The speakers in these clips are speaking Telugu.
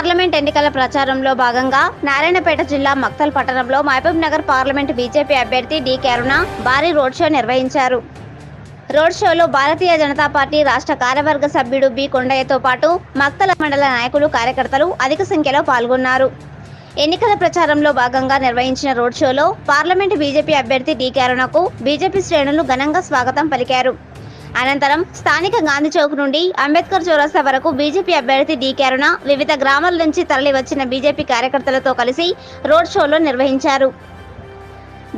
పార్లమెంట్ ఎన్నికల ప్రచారంలో భాగంగా నారాయణపేట జిల్లా మక్తల్ పట్టణంలో మహబూబ్ నగర్ పార్లమెంట్ బీజేపీ అభ్యర్థి డి కరుణ భారీ రోడ్ షో నిర్వహించారు. రోడ్ షోలో భారతీయ జనతా పార్టీ రాష్ట్ర కార్యవర్గ సభ్యుడు బి కొండయ్యతో పాటు మక్తల మండల నాయకులు కార్యకర్తలు అధిక సంఖ్యలో పాల్గొన్నారు. ఎన్నికల ప్రచారంలో భాగంగా నిర్వహించిన రోడ్ షోలో పార్లమెంట్ బీజేపీ అభ్యర్థి డి కరుణకు బీజేపీ శ్రేణులు ఘనంగా స్వాగతం పలికారు. అనంతరం స్థానిక గాంధీ చౌక్ నుండి అంబేద్కర్ చౌరస్తా వరకు బీజేపీ అభ్యర్థి డి కరుణ వివిధ గ్రామాల నుంచి తరలివచ్చిన బీజేపీ కార్యకర్తలతో కలిసి రోడ్ షోలో నిర్వహించారు.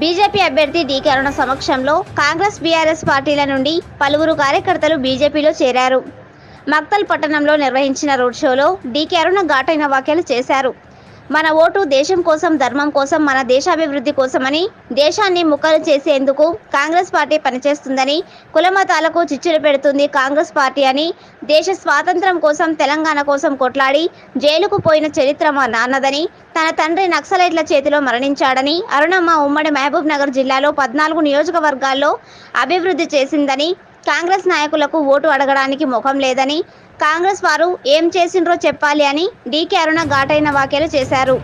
బీజేపీ అభ్యర్థి డి కరుణ సమక్షంలో కాంగ్రెస్ బీఆర్ఎస్ పార్టీల నుండి పలువురు కార్యకర్తలు బీజేపీలో చేరారు. మక్తల్ పట్టణంలో నిర్వహించిన రోడ్ షోలో డి కరుణ ఘాటైన వ్యాఖ్యలు చేశారు. మన ఓటు దేశం కోసం ధర్మం కోసం మన దేశాభివృద్ధి కోసమని దేశాన్ని ముక్కలు చేసేందుకు కాంగ్రెస్ పార్టీ పనిచేస్తుందని కులమతాలకు చిచ్చులు పెడుతుంది కాంగ్రెస్ పార్టీ అని దేశ స్వాతంత్రం కోసం తెలంగాణ కోసం కొట్లాడి జైలుకు పోయిన చరిత్ర మా నాన్నదని తన తండ్రి నక్సలైట్ల చేతిలో మరణించాడని అరుణమ్మ ఉమ్మడి మహబూబ్ నగర్ జిల్లాలో పద్నాలుగు నియోజకవర్గాల్లో అభివృద్ధి చేసిందని కాంగ్రెస్ నాయకులకు ఓటు అడగడానికి ముఖం లేదని కాంగ్రెస్ వారు ఏం చేసిండ్రో చెప్పాలి అని డీకే అరుణ ఘాటైన వ్యాఖ్యలు చేశారు.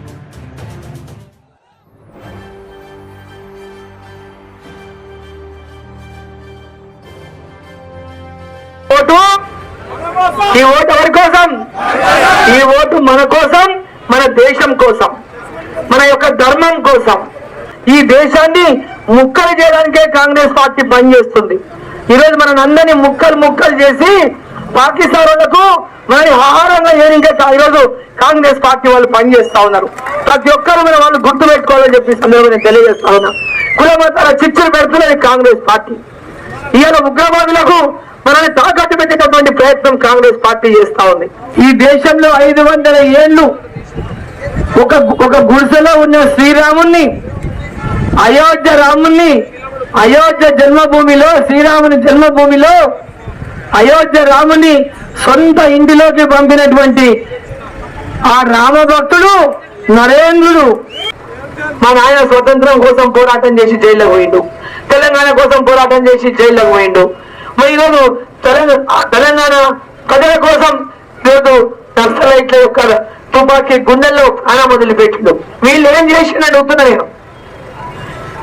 ఓటు ఈ ఓటు ఎవరి కోసం? ఈ ఓటు మన కోసం మన దేశం కోసం మన యొక్క ధర్మం కోసం. ఈ దేశాన్ని ముక్కలు చేయడానికే కాంగ్రెస్ పార్టీ పనిచేస్తుంది. ఈరోజు మన అందరినీ ముక్కలు ముక్కలు చేసి పాకిస్తాన్ వాళ్ళకు మనని ఆహారంగా చేయడానికే ఈరోజు కాంగ్రెస్ పార్టీ వాళ్ళు పనిచేస్తా ఉన్నారు. ప్రతి ఒక్కరు మన వాళ్ళు గుర్తు పెట్టుకోవాలని చెప్పి ఈ సందర్భంగా నేను తెలియజేస్తా ఉన్నా. కులమతాల చిచ్చులు పెడుతున్నది కాంగ్రెస్ పార్టీ. ఇవాళ ఉగ్రవాదులకు మనల్ని తాకట్టు పెట్టేటటువంటి ప్రయత్నం కాంగ్రెస్ పార్టీ చేస్తా ఉంది. ఈ దేశంలో ఐదు వందల ఏళ్ళు ఒక ఒక గుడిసెలో ఉన్న శ్రీరాముణ్ణి అయోధ్య రాముణ్ణి అయోధ్య జన్మభూమిలో శ్రీరాముని జన్మభూమిలో అయోధ్య రాముని సొంత ఇంటిలోకి పంపినటువంటి ఆ రామభక్తుడు నరేంద్రుడు. మా నాయన స్వతంత్రం కోసం పోరాటం చేసి జైల్లో పోయిండు. తెలంగాణ కోసం పోరాటం చేసి జైల్లో పోయిండు. మరి ఈరోజు తెలంగాణ కథల ప్రజల కోసం ఈరోజు నక్సలైట్ల యొక్క తుపాకీ గుండెల్లో ప్రాణం వదిలిపెట్టిండు. వీళ్ళు ఏం చేసిండు అడుగుతున్నా నేను.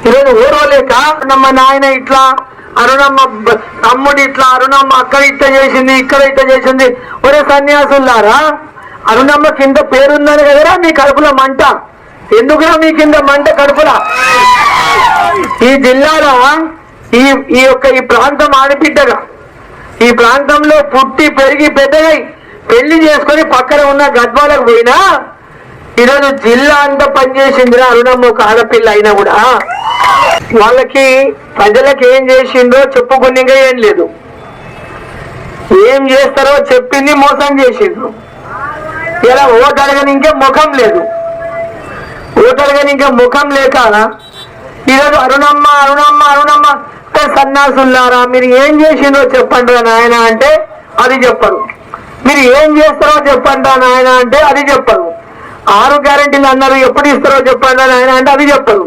ఈరోజు ఓర్వలేక అరుణమ్మ నాయన ఇట్లా అరుణమ్మ తమ్ముడు ఇట్లా అరుణమ్మ అక్కడ ఇట్ట చేసింది ఇక్కడ ఇట్ట చేసింది. ఒరే సన్యాసులారా అరుణమ్మ కింద పేరుందని కదరా మీ కడుపులో మంట? ఎందుకురా మీ కింద మంట కడుపుల? ఈ జిల్లాలో ఈ ఈ యొక్క ఈ ప్రాంతం ఆడబిడ్డగా ఈ ప్రాంతంలో పుట్టి పెరిగి పెద్దగా పెళ్ళి చేసుకొని పక్కన ఉన్న గద్వాలకు పోయినా ఈరోజు జిల్లా అంతా పనిచేసిందిరా అరుణమ్మ ఒక ఆడపిల్ల అయినా కూడా. వాళ్ళకి ప్రజలకు ఏం చేసిందో చెప్పుకునిగా ఏం లేదు. ఏం చేస్తారో చెప్పింది మోసం చేసిండ్రు. ఇలా ఓటు అడగని ఇంకా ముఖం లేదు. ఓటు అడగని ఇంకా ముఖం లేక ఈరోజు అరుణమ్మ అరుణమ్మ అరుణమ్మ సన్నాసుల్లారా సన్నాసులారా మీరు ఏం చేసిందో చెప్పండి రా నాయన అంటే అది చెప్పరు. మీరు ఏం చేస్తారో చెప్పండి రా నాయన అంటే అది చెప్పరు. ఆరు గ్యారంటీలు అన్నారు ఎప్పుడు ఇస్తారో చెప్పండి అని ఆయన అంటే అది చెప్పరు.